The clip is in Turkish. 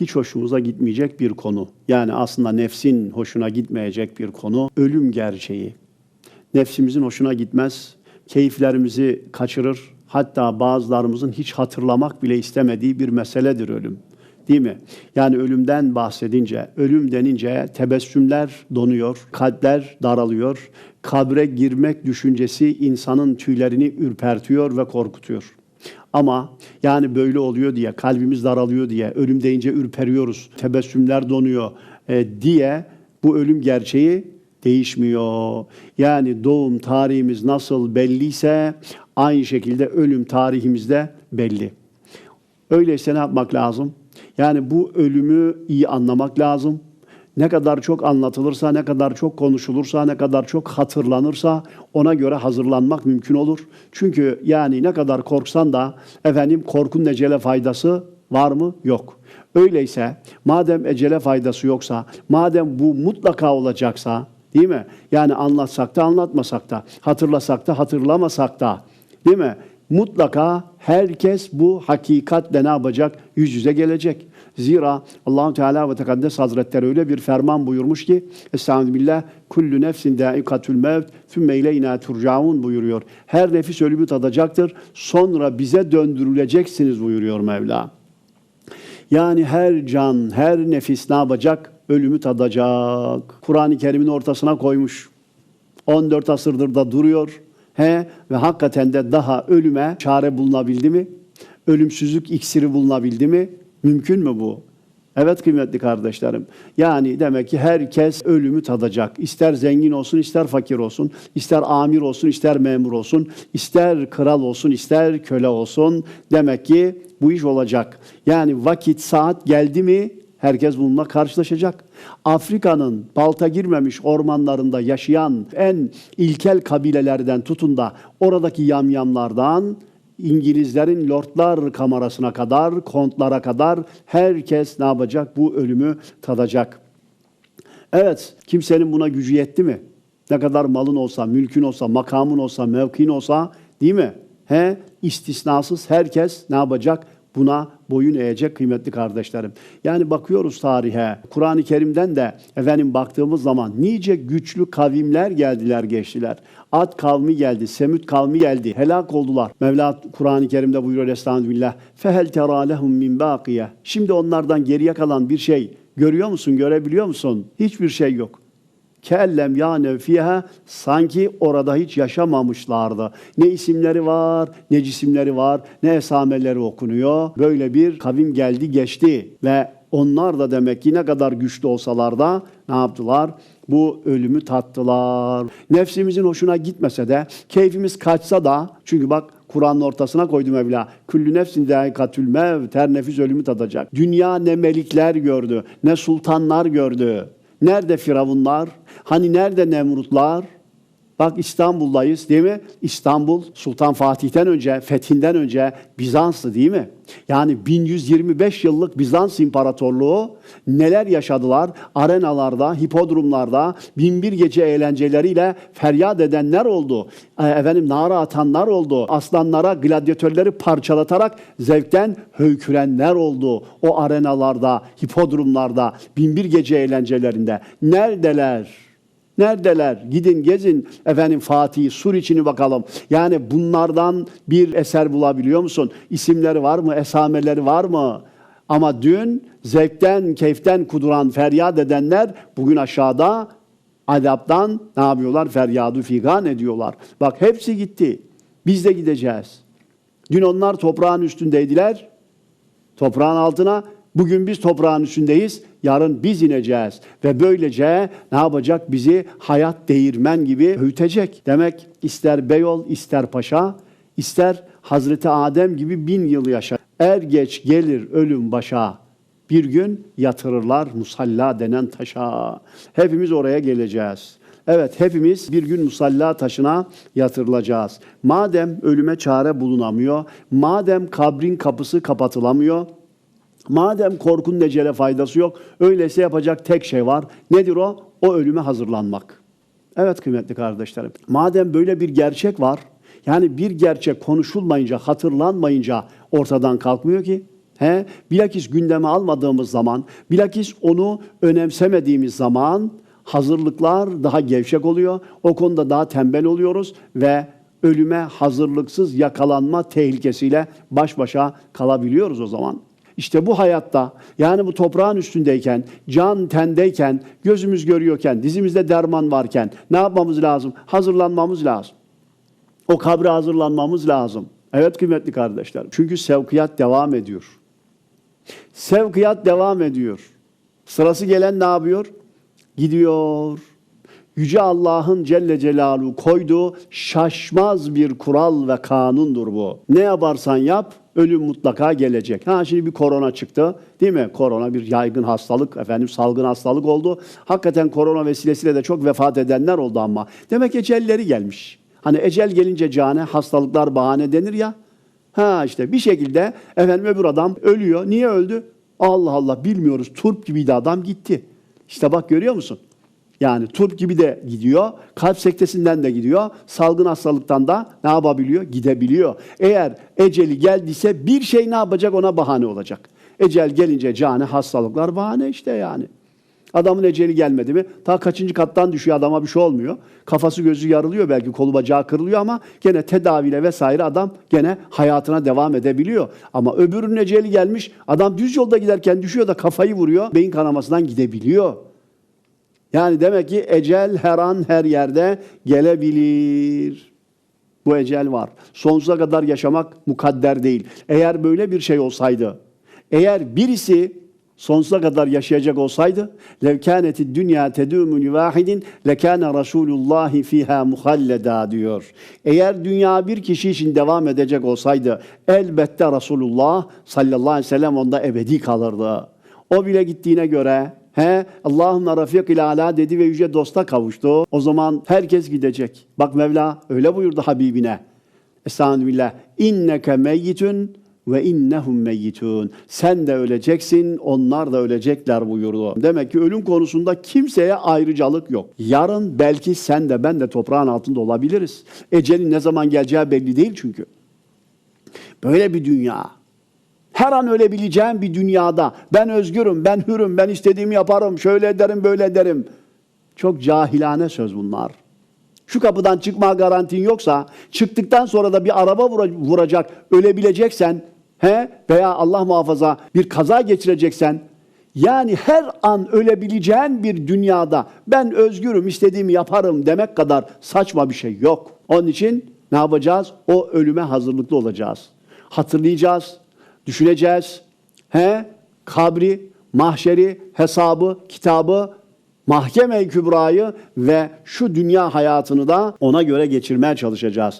hiç hoşumuza gitmeyecek bir konu. Yani aslında nefsin hoşuna gitmeyecek bir konu. Ölüm gerçeği. Nefsimizin hoşuna gitmez. Keyiflerimizi kaçırır. Hatta bazılarımızın hiç hatırlamak bile istemediği bir meseledir ölüm. Değil mi? Yani ölümden bahsedince, ölüm denince tebessümler donuyor, kalpler daralıyor. Kabre girmek düşüncesi insanın tüylerini ürpertiyor ve korkutuyor. Ama yani böyle oluyor diye, kalbimiz daralıyor diye, ölüm deyince ürperiyoruz, tebessümler donuyor e, diye bu ölüm gerçeği değişmiyor. Yani doğum tarihimiz nasıl belliyse aynı şekilde ölüm tarihimiz de belli. Öyleyse ne yapmak lazım? Yani bu ölümü iyi anlamak lazım. Ne kadar çok anlatılırsa, ne kadar çok konuşulursa, ne kadar çok hatırlanırsa ona göre hazırlanmak mümkün olur. Çünkü yani ne kadar korksan da efendim korkun ecele faydası var mı? Yok. Öyleyse madem ecele faydası yoksa, madem bu mutlaka olacaksa, değil mi? Yani anlatsak da anlatmasak da, hatırlasak da hatırlamasak da, değil mi? Mutlaka herkes bu hakikatle ne yapacak? Yüz yüze gelecek. Zira Allahu Teala ve Tekaddes Hazretleri öyle bir ferman buyurmuş ki Estaizu billah kullu nefsin daikatul mevt sümme ileyna turcaun buyuruyor. Her nefis ölümü tadacaktır. Sonra bize döndürüleceksiniz buyuruyor Mevla. Yani her can, her nefis ne yapacak? Ölümü tadacak. Kur'an-ı Kerim'in ortasına koymuş. 14 asırdır da duruyor. He ve hakikaten de daha ölüme çare bulunabildi mi? Ölümsüzlük iksiri bulunabildi mi? Mümkün mü bu? Evet kıymetli kardeşlerim. Yani demek ki herkes ölümü tadacak. İster zengin olsun, ister fakir olsun, ister amir olsun, ister memur olsun, ister kral olsun, ister köle olsun. Demek ki bu iş olacak. Yani vakit, saat geldi mi herkes bununla karşılaşacak. Afrika'nın balta girmemiş ormanlarında yaşayan en ilkel kabilelerden tutun da oradaki yamyamlardan İngilizlerin lordlar kamerasına kadar, kontlara kadar herkes ne yapacak? Bu ölümü tadacak. Evet, kimsenin buna gücü yetti mi? Ne kadar malın olsa, mülkün olsa, makamın olsa, mevkin olsa değil mi? He, istisnasız herkes ne yapacak? Buna boyun eğecek kıymetli kardeşlerim. Yani bakıyoruz tarihe, Kur'an-ı Kerim'den de efendim baktığımız zaman nice güçlü kavimler geldiler geçtiler. Ad kavmi geldi, Semüt kavmi geldi, helak oldular. Mevla Kur'an-ı Kerim'de buyuruyor Estağfirullah. Fehel tera lehum min bakiye. Şimdi onlardan geriye kalan bir şey görüyor musun, görebiliyor musun? Hiçbir şey yok. Kellem ya nevfiha sanki orada hiç yaşamamışlardı. Ne isimleri var, ne cisimleri var, ne esameleri okunuyor. Böyle bir kavim geldi geçti ve onlar da demek ki ne kadar güçlü olsalar da ne yaptılar? Bu ölümü tattılar. Nefsimizin hoşuna gitmese de, keyfimiz kaçsa da, çünkü bak Kur'an'ın ortasına koydum Mevla. Küllü nefsin zâikatül mevt. Her nefis ölümü tadacak. Dünya ne melikler gördü, ne sultanlar gördü. Nerede firavunlar? Hani nerede Nemrutlar? Bak İstanbul'dayız değil mi? İstanbul Sultan Fatih'ten önce, fethinden önce Bizans'tı değil mi? Yani 1125 yıllık Bizans İmparatorluğu neler yaşadılar? Arenalarda, hipodromlarda binbir gece eğlenceleriyle feryat edenler oldu. E, efendim nara atanlar oldu. Aslanlara, gladyatörleri parçalatarak zevkten höykürenler oldu. O arenalarda, hipodromlarda, binbir gece eğlencelerinde. Neredeler? Neredeler? Gidin gezin efendim Fatih, Suriçini bakalım. Yani bunlardan bir eser bulabiliyor musun? İsimleri var mı? Esameleri var mı? Ama dün zevkten, keyiften kuduran, feryat edenler bugün aşağıda adaptan ne yapıyorlar? Feryadı figan ediyorlar. Bak hepsi gitti. Biz de gideceğiz. Dün onlar toprağın üstündeydiler. Toprağın altına Bugün biz toprağın üstündeyiz, yarın biz ineceğiz. Ve böylece ne yapacak? Bizi hayat değirmen gibi hütecek. Demek ister beyol, ister paşa, ister Hazreti Adem gibi bin yıl yaşa. Er geç gelir ölüm başa. Bir gün yatırırlar musalla denen taşa. Hepimiz oraya geleceğiz. Evet hepimiz bir gün musalla taşına yatırılacağız. Madem ölüme çare bulunamıyor, madem kabrin kapısı kapatılamıyor, Madem korkunun ecele faydası yok, öyleyse yapacak tek şey var. Nedir o? O ölüme hazırlanmak. Evet kıymetli kardeşlerim. Madem böyle bir gerçek var, yani bir gerçek konuşulmayınca, hatırlanmayınca ortadan kalkmıyor ki. He? Bilakis gündeme almadığımız zaman, bilakis onu önemsemediğimiz zaman hazırlıklar daha gevşek oluyor. O konuda daha tembel oluyoruz ve ölüme hazırlıksız yakalanma tehlikesiyle baş başa kalabiliyoruz o zaman. İşte bu hayatta yani bu toprağın üstündeyken, can tendeyken, gözümüz görüyorken, dizimizde derman varken ne yapmamız lazım? Hazırlanmamız lazım. O kabre hazırlanmamız lazım. Evet kıymetli kardeşler. Çünkü sevkiyat devam ediyor. Sevkiyat devam ediyor. Sırası gelen ne yapıyor? Gidiyor. Yüce Allah'ın Celle Celaluhu koyduğu şaşmaz bir kural ve kanundur bu. Ne yaparsan yap ölüm mutlaka gelecek. Ha şimdi bir korona çıktı değil mi? Korona bir yaygın hastalık, efendim salgın hastalık oldu. Hakikaten korona vesilesiyle de çok vefat edenler oldu ama. Demek ecelleri gelmiş. Hani ecel gelince cane hastalıklar bahane denir ya. Ha işte bir şekilde efendim öbür adam ölüyor. Niye öldü? Allah Allah bilmiyoruz. Turp gibiydi adam gitti. İşte bak görüyor musun? Yani turp gibi de gidiyor, kalp sektesinden de gidiyor, salgın hastalıktan da ne yapabiliyor? Gidebiliyor. Eğer eceli geldiyse bir şey ne yapacak ona bahane olacak. Ecel gelince cane hastalıklar bahane işte yani. Adamın eceli gelmedi mi? Ta kaçıncı kattan düşüyor adama bir şey olmuyor. Kafası gözü yarılıyor belki kolu bacağı kırılıyor ama gene tedaviyle vesaire adam gene hayatına devam edebiliyor. Ama öbürünün eceli gelmiş adam düz yolda giderken düşüyor da kafayı vuruyor. Beyin kanamasından gidebiliyor. Yani demek ki ecel her an her yerde gelebilir. Bu ecel var. Sonsuza kadar yaşamak mukadder değil. Eğer böyle bir şey olsaydı, eğer birisi sonsuza kadar yaşayacak olsaydı, levkâneti dünya tedûmü li vâhidin lekâne Resûlullâhi fîhâ muhalleda diyor. Eğer dünya bir kişi için devam edecek olsaydı, elbette Resulullah sallallahu aleyhi ve sellem onda ebedi kalırdı. O bile gittiğine göre He, Allahümme rafik ile ala dedi ve yüce dosta kavuştu. O zaman herkes gidecek. Bak Mevla öyle buyurdu Habibine. Estağfirullah. İnneke meyyitün ve innehum meyyitun. Sen de öleceksin, onlar da ölecekler buyurdu. Demek ki ölüm konusunda kimseye ayrıcalık yok. Yarın belki sen de ben de toprağın altında olabiliriz. Ecelin ne zaman geleceği belli değil çünkü. Böyle bir dünya. Her an ölebileceğim bir dünyada ben özgürüm, ben hürüm, ben istediğimi yaparım, şöyle ederim, böyle ederim. Çok cahilane söz bunlar. Şu kapıdan çıkma garantin yoksa, çıktıktan sonra da bir araba vura- vuracak, ölebileceksen, he veya Allah muhafaza bir kaza geçireceksen, yani her an ölebileceğin bir dünyada ben özgürüm, istediğimi yaparım demek kadar saçma bir şey yok. Onun için ne yapacağız? O ölüme hazırlıklı olacağız. Hatırlayacağız, düşüneceğiz. He? Kabri, mahşeri, hesabı, kitabı, mahkeme-i kübrayı ve şu dünya hayatını da ona göre geçirmeye çalışacağız.